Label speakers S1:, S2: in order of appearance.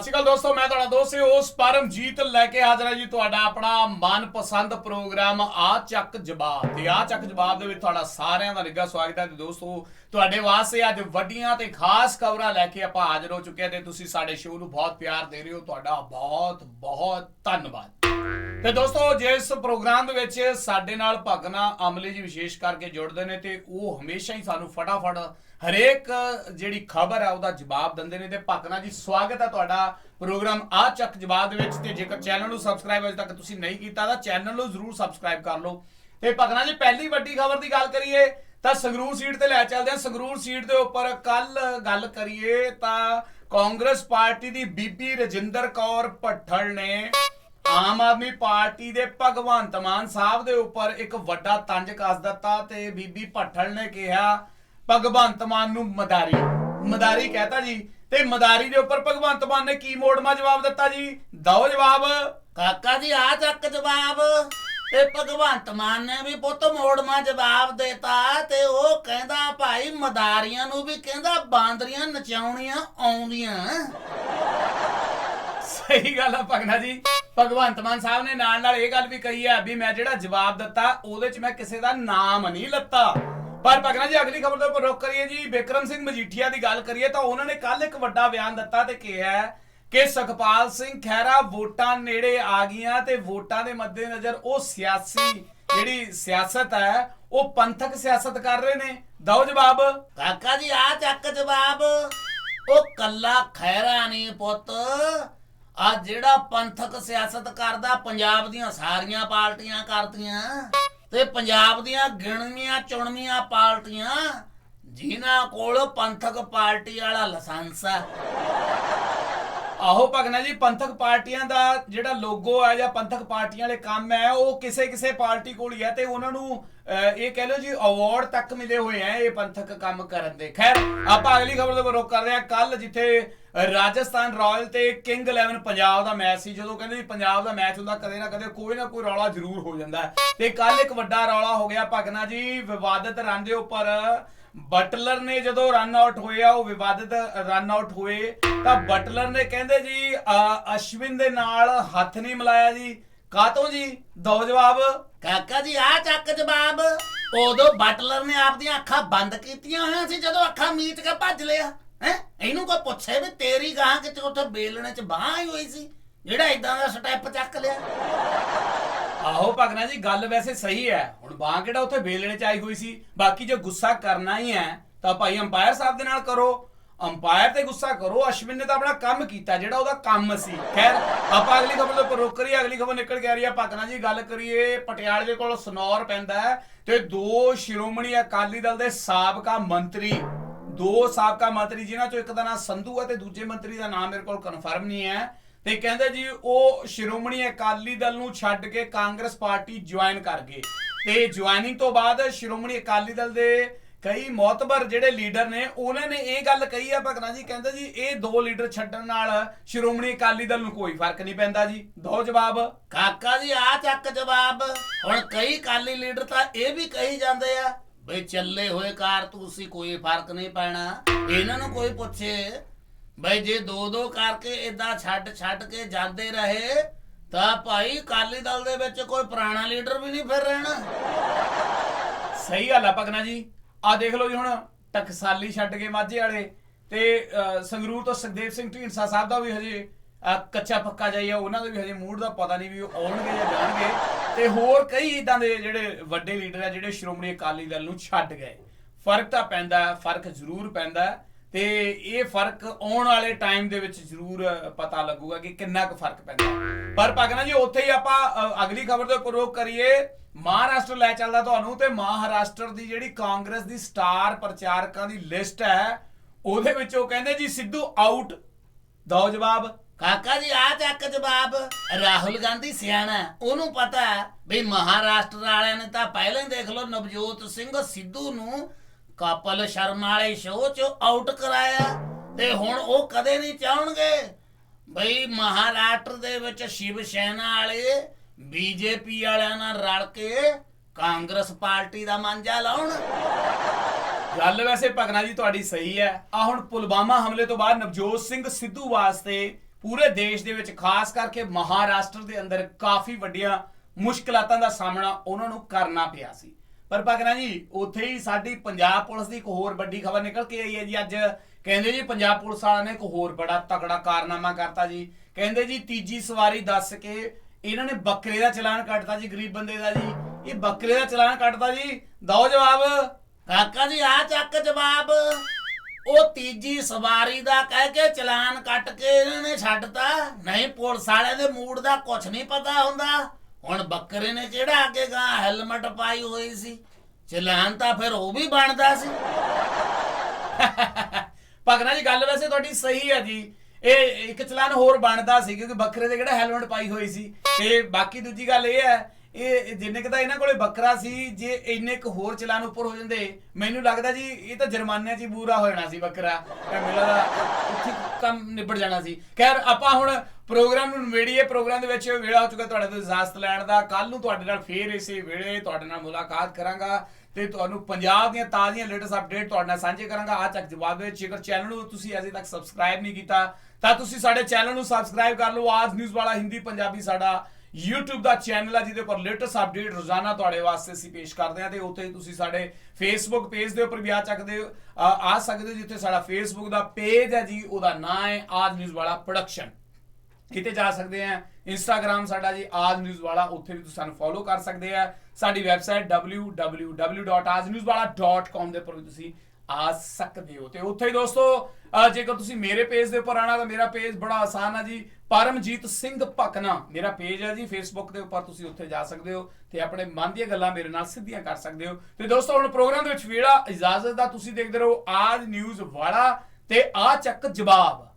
S1: ਸਤਿ ਸ਼੍ਰੀ ਅਕਾਲ ਦੋਸਤੋ, ਮੈਂ ਤੁਹਾਡਾ ਦੋਸਤ ਉਸ ਪਰਮਜੀਤ ਲੈ ਕੇ ਹਾਜ਼ਰ ਹਾਂ ਜੀ। ਤੁਹਾਡਾ ਆਪਣਾ ਮਨਪਸੰਦ ਪ੍ਰੋਗਰਾਮ ਆ ਚੱਕ ਜਵਾਬ ਤੇ ਆ ਚੱਕ ਜਵਾਬ ਦੇ ਵਿੱਚ ਤੁਹਾਡਾ ਸਾਰਿਆਂ ਦਾ ਨਿੱਘਾ ਸਵਾਗਤ ਹੈ ਤੇ ਦੋਸਤੋ, ਤੁਹਾਡੇ ਵਾਸਤੇ ਅੱਜ ਵੱਡੀਆਂ ਤੇ ਖਾਸ ਖਬਰਾਂ ਲੈ ਕੇ ਆਪਾਂ ਹਾਜ਼ਰ ਹੋ ਚੁੱਕੇ ਹਾਂ ਤੇ ਤੁਸੀਂ ਸਾਡੇ ਸ਼ੋਅ ਨੂੰ ਬਹੁਤ ਪਿਆਰ ਦੇ ਰਹੇ ਹੋ। ਤੁਹਾਡਾ ਬਹੁਤ ਬਹੁਤ ਧੰਨਵਾਦ। ਤੇ ਦੋਸਤੋ, ਜਿਸ ਪ੍ਰੋਗਰਾਮ ਦੇ ਵਿੱਚ ਸਾਡੇ ਨਾਲ ਭਗਨਾ ਅਮਲੀ ਜੀ ਵਿਸ਼ੇਸ਼ ਕਰਕੇ ਜੁੜਦੇ ਨੇ ਤੇ ਉਹ ਹਮੇਸ਼ਾ ਹੀ ਸਾਨੂੰ ਫਟਾਫਟ ਹਰੇਕ ਜਿਹੜੀ ਖਬਰ ਹੈ ਉਹਦਾ ਜਵਾਬ ਦਿੰਦੇ ਨੇ ਤੇ ਭਗਨਾ ਜੀ ਸਵਾਗਤ ਹੈ ਤੁਹਾਡਾ ਪ੍ਰੋਗਰਾਮ ਆ ਚੱਕ ਜਵਾਬ ਦੇ ਵਿੱਚ ਤੇ ਜੇਕਰ ਚੈਨਲ ਨੂੰ ਸਬਸਕ੍ਰਾਈਬ ਅਜੇ ਤੱਕ ਤੁਸੀਂ ਨਹੀਂ ਕੀਤਾ ਤਾਂ ਚੈਨਲ ਨੂੰ ਜ਼ਰੂਰ ਸਬਸਕ੍ਰਾਈਬ ਕਰ ਲਓ। ਤੇ ਭਗਨਾ ਜੀ ਪਹਿਲੀ ਵੱਡੀ ਖਬਰ ਦੀ ਗੱਲ ਕਰੀਏ ਤਾਂ ਸੰਗਰੂਰ ਸੀਟ ਤੇ ਲੈ ਚੱਲਦੇ ਹਾਂ ਸੰਗਰੂਰ ਸੀਟ ਦੇ ਉੱਪਰ ਕੱਲ ਗੱਲ ਕਰੀਏ ਤਾਂ ਕਾਂਗਰਸ ਪਾਰਟੀ ਦੀ ਬੀਬੀ ਰਜਿੰਦਰ ਕੌਰ ਭੱਠਲ ਨੇ ਆਮ ਆਦਮੀ ਪਾਰਟੀ ਦੇ ਭਗਵੰਤ ਮਾਨ ਸਾਹਿਬ ਦੇ ਉੱਪਰ ਇੱਕ ਵੱਡਾ ਤੰਜ ਕੱਸ ਦਿੱਤਾ ਤੇ ਬੀਬੀ ਭੱਠਲ ਨੇ ਕਿਹਾ ਭਗਵੰਤ ਮਾਨ ਨੂੰ ਮਦਾਰੀ। ਮਦਾਰੀ ਕਹਤਾ ਜੀ। ਤੇ ਮਦਾਰੀ ਦੇ ਉੱਪਰ ਭਗਵੰਤ ਮਾਨ ਨੇ ਕੀ ਮੋੜਮਾ ਜਵਾਬ ਦਿੱਤਾ ਜੀ? ਦਓ ਜਵਾਬ।
S2: ਕਾਕਾ ਜੀ ਆ ਚੱਕ ਜਵਾਬ। ਤੇ ਭਗਵੰਤ ਮਾਨ ਨੇ ਵੀ ਪੁੱਤ ਮੋੜਮਾ ਜਵਾਬ ਦੇਤਾ ਤੇ ਉਹ ਕਹਿੰਦਾ ਭਾਈ ਮਦਾਰੀਆਂ ਨੂੰ ਵੀ ਕਹਿੰਦਾ ਬਾਂਦਰੀਆਂ ਨਚਾਉਣੀਆਂ ਆਉਂਦੀਆਂ।
S1: ਸਹੀ ਗੱਲ ਆ ਭਗਨਾ ਜੀ। ਭਗਵੰਤ ਮਾਨ ਸਾਹਿਬ ਨੇ ਨਾਲ ਨਾਲ ਇਹ ਗੱਲ ਵੀ ਕਹੀ ਹੈ ਵੀ ਮੈਂ ਜਿਹੜਾ ਜਵਾਬ ਦਿੱਤਾ, ਉਹਦੇ 'ਚ ਮੈਂ ਕਿਸੇ ਦਾ ਨਾਮ ਨਹੀਂ ਲੱਤਾ। ਪਰ ਭਗਨਾ ਜੀ, ਅਗਲੀ ਖਬਰ ਦੇ ਰੁਕ ਕਰੀਏ ਜੀ। ਬਿਕਰਮ ਸਿੰਘ ਮਜੀਠੀਆ ਦੀ ਗੱਲ ਕਰੀਏ ਤਾਂ ਉਹਨਾਂ ਨੇ ਕੱਲ ਇੱਕ ਵੱਡਾ ਬਿਆਨ ਦਿੱਤਾ ਤੇ ਕਿਹਾ ਕਿ ਸੁਖਪਾਲ ਸਿੰਘ ਖਹਿਰਾ ਵੋਟਾਂ ਨੇੜੇ ਆ ਗਈਆਂ ਤੇ ਵੋਟਾਂ ਦੇ ਮੱਦੇਨਜ਼ਰ ਉਹ ਸਿਆਸੀ ਜਿਹੜੀ ਸਿਆਸਤ ਹੈ, ਉਹ ਪੰਥਕ ਸਿਆਸਤ ਕਰ ਰਹੇ ਨੇ। ਦਓ ਜਵਾਬ।
S2: ਕਾਕਾ ਜੀ ਆ ਚੱਕ ਜਵਾਬ। ਉਹ ਕੱਲਾ ਖੈਰਾ ਨਹੀਂ ਪੁੱਤ। ਆ ਜਿਹੜਾ ਪੰਥਕ ਸਿਆਸਤ ਕਰਦਾ, ਪੰਜਾਬ ਦੀਆਂ ਸਾਰੀਆਂ ਪਾਰਟੀਆਂ ਕਰਦੀਆਂ ਤੇ ਪੰਜਾਬ ਦੀਆਂ ਗਿਣਵੀਆਂ, ਚੁਣਵੀਆਂ ਪਾਰਟੀਆਂ, ਜਿਨ੍ਹਾਂ ਕੋਲ ਪੰਥਕ ਪਾਰਟੀ ਵਾਲਾ ਲਾਇਸੈਂਸ ਆ।
S1: ਆਹੋ ਭਗਨਾ ਜੀ ਪੰਥਕ ਪਾਰਟੀਆਂ ਦਾ ਜਿਹੜਾ ਲੋਗੋ ਹੈ ਜਾਂ ਪੰਥਕ ਪਾਰਟੀਆਂ ਵਾਲੇ ਕੰਮ ਹੈ ਉਹ ਕਿਸੇ ਕਿਸੇ ਪਾਰਟੀ ਕੋਲ ਹੀ ਹੈ ਤੇ ਉਹਨਾਂ ਨੂੰ ਅਹ, ਇਹ ਕਹਿ ਲਓ ਜੀ ਅਵਾਰਡ ਤੱਕ ਮਿਲੇ ਹੋਏ ਆ ਇਹ ਪੰਥਕ ਕੰਮ ਕਰਨ ਦੇ। ਖੈਰ ਆਪਾਂ ਅਗਲੀ ਖਬਰ ਦੇ ਉੱਪਰ ਰੁਕ ਕਰ ਰਹੇ ਹਾਂ। ਕੱਲ ਜਿੱਥੇ ਰਾਜਸਥਾਨ ਰਾਇਲ ਤੇ ਕਿੰਗ 11 ਪੰਜਾਬ ਦਾ ਮੈਚ ਸੀ ਜਦੋਂ ਕਹਿੰਦੇ ਜੀ ਪੰਜਾਬ ਦਾ ਮੈਚ ਹੁੰਦਾ ਕਦੇ ਨਾ ਕਦੇ ਕੋਈ ਨਾ ਕੋਈ ਰੌਲਾ ਜ਼ਰੂਰ ਹੋ ਜਾਂਦਾ ਹੈ। ਤੇ ਕੱਲ ਇੱਕ ਵੱਡਾ ਰੌਲਾ ਹੋ ਗਿਆ ਭਗਨਾ ਜੀ ਵਿਵਾਦਤ ਰਨ ਦੇ ਉੱਪਰ। ਬਟਲਰ ਨੇ ਜਦੋਂ ਰਨ ਆਊਟ ਹੋਇਆ, ਉਹ ਵਿਵਾਦਿਤ ਰਨ ਆਊਟ ਹੋਏ, ਤਾਂ ਬਟਲਰ ਨੇ ਕਹਿੰਦੇ ਜੀ ਅਸ਼ਵਿਨ ਦੇ ਨਾਲ ਹੱਥ ਨਹੀਂ ਮਿਲਾਇਆ ਜੀ। ਕਾਤੋਂ ਜੀ? ਦੋ ਜਵਾਬ।
S2: ਕਾਕਾ ਜੀ ਆ ਚੱਕ ਜਵਾਬ। ਉਦੋਂ ਬਟਲਰ ਨੇ ਆਪਦੀਆਂ ਅੱਖਾਂ ਬੰਦ ਕੀਤੀਆਂ ਹੋਈਆਂ ਸੀ, ਜਦੋਂ ਅੱਖਾਂ ਮੀਚ ਕੇ ਭੱਜ ਲਿਆ। ਹੈ? ਇਹਨੂੰ ਕੋਈ ਪੁੱਛੇ ਵੀ ਤੇਰੀ ਗਾਂ ਕਿਤੇ ਉੱਥੇ ਬੇਲਣੇ ਚ ਬਾਹ ਹੀ ਹੋਈ ਸੀ, ਜਿਹੜਾ ਇਦਾਂ ਦਾ ਸਟੈਪ ਚੱਕ ਲਿਆ।
S1: ਆਹੋ ਭਗਨਾ ਜੀ, ਗੱਲ ਵੈਸੇ ਸਹੀ ਹੈ। ਹੁਣ ਬਾਹ ਕਿਹੜਾ ਉੱਥੇ ਬੇਲਣੇ ਚ ਆਈ ਹੋਈ ਸੀ? ਬਾਕੀ ਜੇ ਗੁੱਸਾ ਕਰਨਾ ਹੀ ਹੈ, ਤਾਂ ਭਾਈ ਅੰਪਾਇਰ ਸਾਹਿਬ ਦੇ ਨਾਲ ਕਰੋ। ਅੰਪਾਇਰ ਤੇ ਗੁੱਸਾ ਕਰੋ, ਅਸ਼ਵਿਨ ਨੇ ਤਾਂ ਆਪਣਾ ਕੰਮ ਕੀਤਾ, ਜਿਹੜਾ ਉਹਦਾ ਕੰਮ ਸੀ। ਖੈਰ, ਆਪਾਂ ਅਗਲੀ ਖਬਰ ਤੋਂ ਉੱਪਰ ਰੁਕ ਕਰੀਏ ਅਗਲੀ ਖਬਰ ਨਿਕਲ ਕੇ ਆ ਰਹੀ ਹੈ। ਭਗਨਾ ਜੀ, ਗੱਲ ਕਰੀਏ, ਪਟਿਆਲੇ ਦੇ ਕੋਲ ਸਨੌਰ ਪੈਂਦਾ ਹੈ ਤੇ ਦੋ ਸ਼੍ਰੋਮਣੀ ਅਕਾਲੀ ਦਲ ਦੇ ਸਾਬਕਾ ਮੰਤਰੀ, ਦੋ ਸਾਬਕਾ ਮੰਤਰੀ, ਜਿਨ੍ਹਾਂ ਚੋਂ ਇੱਕ ਦਾ ਨਾਮ ਸੰਧੂ ਹੈ ਤੇ ਦੂਜੇ ਮੰਤਰੀ ਦਾ ਨਾਮ ਮੇਰੇ ਕੋਲ ਕਨਫਰਮ ਨਹੀਂ ਹੈ। ਤੇ ਕਹਿੰਦੇ ਜੀ, ਉਹ ਸ਼੍ਰੋਮਣੀ ਅਕਾਲੀ ਦਲ ਨੂੰ ਛੱਡ ਕੇ ਕਾਂਗਰਸ ਪਾਰਟੀ ਜੁਆਇਨ ਕਰ ਗਏ ਤੇ ਜੁਆਇਨਿੰਗ ਤੋਂ ਬਾਅਦ ਸ਼੍ਰੋਮਣੀ ਅਕਾਲੀ ਦਲ ਦੇ ਕਈ ਮੌਤਬਰ ਜਿਹੜੇ ਲੀਡਰ ਨੇ, ਉਹਨਾਂ ਨੇ ਇਹ ਗੱਲ ਕਹੀ ਆ ਭਗਨਾ ਜੀ, ਕਹਿੰਦੇ ਜੀ, ਇਹ ਦੋ ਲੀਡਰ ਛੱਡਣ ਨਾਲ ਸ਼੍ਰੋਮਣੀ ਅਕਾਲੀ ਦਲ ਨੂੰ ਕੋਈ ਫ਼ਰਕ ਨਹੀਂ ਪੈਂਦਾ ਜੀ। ਦੋ ਜਵਾਬ।
S2: ਕਾਕਾ ਜੀ ਆ ਚੱਕ ਜਵਾਬ। ਹੁਣ ਕਈ ਅਕਾਲੀ ਲੀਡਰ ਤਾਂ ਇਹ ਵੀ ਕਹੀ ਜਾਂਦੇ ਆ, ਬਈ ਚੱਲੇ ਹੋਏ ਕਾਰਤੂਸੀ ਕੋਈ ਫ਼ਰਕ ਨਹੀਂ ਪੈਣਾ। ਇਹਨਾਂ ਨੂੰ ਕੋਈ ਪੁੱਛੇ। ਬਈ ਜੇ ਦੋ ਦੋ ਕਰਕੇ ਇਦਾਂ ਛੱਡ ਛੱਡ ਕੇ ਜਾਂਦੇ ਰਹੇ, ਤਾਂ ਭਾਈ ਕਾਲੀ ਦਲ ਦੇ ਵਿੱਚ ਕੋਈ ਪੁਰਾਣਾ ਲੀਡਰ ਵੀ ਨਹੀਂ ਫਿਰ ਰਹਿਣਾ।
S1: ਸਹੀ ਗੱਲ ਆ ਭਗਨਾ ਜੀ। ਆ ਦੇਖ ਲਓ ਜੀ ਹੁਣ, ਟਕਸਾਲੀ ਛੱਡ ਕੇ ਮਾਝੇ ਵਾਲੇ ਤੇ ਸੰਗਰੂਰ ਤੋਂ ਸੁਖਦੇਵ ਸਿੰਘ ਢੀਂਡਸਾ ਸਾਹਿਬ ਦਾ ਵੀ ਹਜੇ ਕੱਚਾ ਪੱਕਾ ਜਾਈਆ ਉਹਨਾਂ ਦੇ ਵੀ ਹਜੇ ਮੂਡ ਦਾ ਪਤਾ ਨਹੀਂ ਵੀ ਉਹ ਆਉਣਗੇ ਜਾਂ ਜਾਣਗੇ। ਤੇ ਹੋਰ ਕਈ ਇਦਾਂ ਦੇ ਜਿਹੜੇ ਵੱਡੇ ਲੀਡਰ ਆ, ਜਿਹੜੇ ਸ਼੍ਰੋਮਣੀ ਅਕਾਲੀ ਦਲ ਨੂੰ ਛੱਡ ਗਏ। ਫ਼ਰਕ ਤਾਂ ਪੈਂਦਾ, ਫ਼ਰਕ ਜ਼ਰੂਰ ਪੈਂਦਾ। ਤੇ ਇਹ ਫ਼ਰਕ ਆਉਣ ਵਾਲੇ ਟਾਈਮ ਦੇ ਵਿੱਚ ਜ਼ਰੂਰ ਪਤਾ ਲੱਗੂਗਾ ਕਿ ਕਿੰਨਾ ਕੁ ਫ਼ਰਕ ਪੈਂਦਾ। ਪਰ ਭਗਨਾ ਜੀ, ਉੱਥੇ ਹੀ ਆਪਾਂ ਅਗਲੀ ਖਬਰ ਦੇ ਉੱਪਰ ਕਰੀਏ। ਮਹਾਰਾਸ਼ਟਰ ਲੈ ਚੱਲਦਾ ਤੁਹਾਨੂੰ ਤੇ ਮਹਾਰਾਸ਼ਟਰ ਦੀ ਜਿਹੜੀ ਕਾਂਗਰਸ ਦੀ ਸਟਾਰ ਪ੍ਰਚਾਰਕਾਂ ਦੀ ਲਿਸਟ ਹੈ, ਉਹਦੇ ਵਿੱਚ ਉਹ ਕਹਿੰਦੇ ਜੀ, ਸਿੱਧੂ ਆਊਟ ਦੋ ਜਵਾਬ।
S2: ਕਾਕਾ ਜੀ, ਆ ਚੱਕ ਜਵਾਬ। ਰਾਹੁਲ ਗਾਂਧੀ ਸਿਆਣਾ ਉਹਨੂੰ ਪਤਾ ਹੈ ਵੀ ਮਹਾਰਾਸ਼ਟਰ ਵਾਲਿਆਂ ਨੇ ਤਾਂ ਪਹਿਲਾਂ ਹੀ ਦੇਖ ਲਓ ਨਵਜੋਤ ਸਿੰਘ ਸਿੱਧੂ ਨੂੰ ਕਪਲ ਸ਼ਰਮਾ ਵਾਲੇ ਸ਼ੋਅ 'ਚ ਆਊਟ ਕਰਾਇਆ ਤੇ ਹੁਣ ਉਹ ਕਦੇ ਨਹੀਂ ਚਾਹਣਗੇ। ਬਈ ਮਹਾਰਾਸ਼ਟਰ ਦੇ ਵਿੱਚ ਸ਼ਿਵ ਸੈਨਾ ਵਾਲੇ ਬੀਜੇਪੀ ਵਾਲਿਆਂ ਨਾਲ ਰਲ ਕੇ ਕਾਂਗਰਸ ਪਾਰਟੀ ਦਾ ਮਾਂਜਾ ਲਾਉਣ।
S1: ਗੱਲ ਵੈਸੇ ਭਗਨਾ ਜੀ ਤੁਹਾਡੀ ਸਹੀ ਹੈ। ਆ ਹੁਣ ਪੁਲਵਾਮਾ ਹਮਲੇ ਤੋਂ ਬਾਅਦ ਨਵਜੋਤ ਸਿੰਘ ਸਿੱਧੂ ਵਾਸਤੇ ਪੂਰੇ ਦੇਸ਼ ਦੇ ਵਿੱਚ ਖਾਸ ਕਰਕੇ ਮਹਾਰਾਸ਼ਟਰ ਦੇ ਅੰਦਰ ਕਾਫੀ ਵੱਡੀਆਂ ਮੁਸ਼ਕਲਾਤਾਂ ਦਾ ਸਾਹਮਣਾ ਉਹਨਾਂ ਨੂੰ ਕਰਨਾ ਪਿਆ ਸੀ। ਪਰ ਭਗਨਾ ਜੀ, ਉੱਥੇ ਹੀ ਸਾਡੀ ਪੰਜਾਬ ਪੁਲਿਸ ਦੀ ਇੱਕ ਹੋਰ ਵੱਡੀ ਖਬਰ ਨਿਕਲ ਕੇ ਆਈ ਹੈ ਜੀ ਅੱਜ। ਕਹਿੰਦੇ ਜੀ ਪੰਜਾਬ ਪੁਲਿਸ ਵਾਲਿਆਂ ਨੇ ਇੱਕ ਹੋਰ ਬੜਾ ਤਕੜਾ ਕਾਰਨਾਮਾ ਕਰਤਾ ਜੀ। ਕਹਿੰਦੇ ਜੀ, ਤੀਜੀ ਸਵਾਰੀ ਦੱਸ ਕੇ ਇਹਨਾਂ ਨੇ ਬੱਕਰੇ ਦਾ ਚਲਾਨ ਕੱਟਤਾ ਜੀ ਗਰੀਬ ਬੰਦੇ ਦਾ ਜੀ। ਇਹ ਬੱਕਰੇ ਦਾ ਚਲਾਨ ਕੱਟਤਾ ਜੀ। ਦਓ ਜਵਾਬ।
S2: ਕਾਕਾ ਜੀ ਆ ਚੱਕ ਜਵਾਬ। ਉਹ ਤੀਜੀ ਸਵਾਰੀ ਦਾ ਕਹਿ ਕੇ ਚਲਾਨ ਕੱਟ ਕੇ ਇਹਨਾਂ ਨੇ ਛੱਡਤਾ। ਨਹੀਂ, ਪੁਲਿਸ ਵਾਲਿਆਂ ਦੇ ਮੂਡ ਦਾ ਕੁਝ ਨਹੀਂ ਪਤਾ ਹੁੰਦਾ। ਹੁਣ ਬੱਕਰੇ ਨੇ ਕਿਹੜਾ ਅੱਗੇ ਗਾ ਹੈਲਮਟ ਪਾਈ ਹੋਈ ਸੀ? ਚਲਾਨ ਤਾਂ ਫਿਰ ਉਹ ਵੀ ਬਣਦਾ ਸੀ।
S1: ਭਗਨਾ ਜੀ, ਗੱਲ ਵੈਸੇ ਤੁਹਾਡੀ ਸਹੀ ਹੈ ਜੀ। ਇਹ ਇੱਕ ਚਲਾਨ ਹੋਰ ਬਣਦਾ ਸੀ, ਕਿਉਂਕਿ ਬੱਕਰੇ ਦੇ ਕਿਹੜਾ ਹੈਲਮਟ ਪਾਈ ਹੋਈ ਸੀ? ਤੇ ਬਾਕੀ ਦੂਜੀ ਗੱਲ ਇਹ ਹੈ, ਇਹ ਜਿੰਨੇ ਕੁ ਤਾਂ ਇਹਨਾਂ ਕੋਲੇ ਬੱਕਰਾ ਸੀ, ਜੇ ਇੰਨੇ ਕੁ ਹੋਰ ਚਲਾਨ ਉੱਪਰ ਹੋ ਜਾਂਦੇ, ਮੈਨੂੰ ਲੱਗਦਾ ਜੀ, ਇਹ ਤਾਂ ਜੁਰਮਾਨੇ 'ਚ ਹੀ ਬੂਰਾ ਹੋ ਜਾਣਾ ਸੀ ਬੱਕਰਾ। ਇਹ ਮੈਨੂੰ ਉੱਥੇ ਕੰਮ ਨਿਬੜ ਜਾਣਾ ਸੀ। ਖੈਰ, ਆਪਾਂ ਹੁਣ ਪ੍ਰੋਗਰਾਮ ਨੂੰ ਨਵੇੜੀਏ ਪ੍ਰੋਗਰਾਮ ਦੇ ਵਿੱਚ ਵੇਲਾ ਹੋ ਚੁੱਕਾ ਤੁਹਾਡੇ ਤੋਂ ਇਜਾਜ਼ਤ ਲੈਣ ਦਾ। ਕੱਲ ਨੂੰ ਤੁਹਾਡੇ ਨਾਲ ਫੇਰ ਇਸੇ ਵੇਲੇ ਤੁਹਾਡੇ ਨਾਲ ਮੁਲਾਕਾਤ ਕਰਾਂਗਾ ਤੇ ਤੁਹਾਨੂੰ ਪੰਜਾਬ ਦੀਆਂ ਤਾਜ਼ੀਆਂ ਲੇਟੈਸਟ ਅਪਡੇਟ ਤੁਹਾਡੇ ਨਾਲ ਸਾਂਝੇ ਕਰਾਂਗਾ। ਆ ਚੱਕ ਜਵਾਬ ਵਿੱਚ। ਜੇਕਰ ਚੈਨਲ ਨੂੰ ਤੁਸੀਂ ਅਜੇ ਤੱਕ ਸਬਸਕ੍ਰਾਈਬ ਨਹੀਂ ਕੀਤਾ, ਤਾਂ ਤੁਸੀਂ ਸਾਡੇ ਚੈਨਲ ਨੂੰ ਸਬਸਕ੍ਰਾਈਬ ਕਰ ਲਓ। ਆਜ ਨਿਊਜ਼ ਵਾਲਾ ਹਿੰਦੀ ਪੰਜਾਬੀ ਸਾਡਾ YouTube ਦਾ ਚੈਨਲ ਹੈ ਜਿਹਦੇ ਉੱਪਰ ਲੇਟੈਸਟ ਅਪਡੇਟ ਰੋਜ਼ਾਨਾ ਤੁਹਾਡੇ ਵਾਸਤੇ ਅਸੀਂ ਪੇਸ਼ ਕਰਦੇ ਹਾਂ ਤੇ ਉੱਥੇ ਤੁਸੀਂ ਸਾਡੇ Facebook ਪੇਜ ਦੇ ਉੱਪਰ ਵੀ ਆ ਸਕਦੇ ਹੋ। ਆ ਆ ਸਕਦੇ ਹੋ ਜਿੱਥੇ ਸਾਡਾ Facebook ਦਾ ਪੇਜ ਹੈ ਜੀ, ਉਹਦਾ ਨਾਮ ਹੈ ਆਜ ਨਿਊਜ਼ ਵਾਲਾ ਪ੍ਰੋਡਕਸ਼ਨ ਕਿਤੇ ਜਾ ਸਕਦੇ ਆ। ਇੰਸਟਾਗ੍ਰam ਸਾਡਾ ਜੀ ਆਜ ਨਿਊਜ਼ ਵਾਲਾ, ਉੱਥੇ ਵੀ ਤੁਸੀਂ ਸਾਨੂੰ ਫੋਲੋ ਕਰ ਸਕਦੇ ਆ। ਸਾਡੀ ਵੈਬਸਾਈਟ www.ajnewswala.com ਦੇ ਉੱਪਰ ਵੀ ਤੁਸੀਂ ਆ ਸਕਦੇ ਹੋ। ਤੇ ਉੱਥੇ ਹੀ ਦੋਸਤੋ ਜੇਕਰ ਤੁਸੀਂ ਮੇਰੇ ਪੇਜ ਦੇ ਉੱਪਰ ਆਣਾ ਤਾਂ ਮੇਰਾ ਪੇਜ ਬੜਾ ਆਸਾਨ ਆ ਜੀ। ਪਰਮਜੀਤ ਸਿੰਘ ਭਕਨਾ ਮੇਰਾ ਪੇਜ ਹੈ ਜੀ। ਫੇਸਬੁੱਕ ਦੇ ਉੱਪਰ ਤੁਸੀਂ ਉੱਥੇ ਜਾ ਸਕਦੇ ਹੋ ਤੇ ਆਪਣੇ ਮਨ ਦੀਆਂ ਗੱਲਾਂ ਮੇਰੇ ਨਾਲ ਸਿੱਧੀਆਂ ਕਰ ਸਕਦੇ ਹੋ। ਤੇ ਦੋਸਤੋ, ਹੁਣ ਪ੍ਰੋਗਰਾਮ ਦੇ ਵਿੱਚ ਵੇੜਾ ਇਜਾਜ਼ਤ ਦਾ ਤੁਸੀਂ ਦੇਖਦੇ ਰਹੋ। ਆਜ ਨਿਊਜ਼ ਵਾਲਾ ਤੇ ਆ ਚੱਕ ਜਵਾਬ।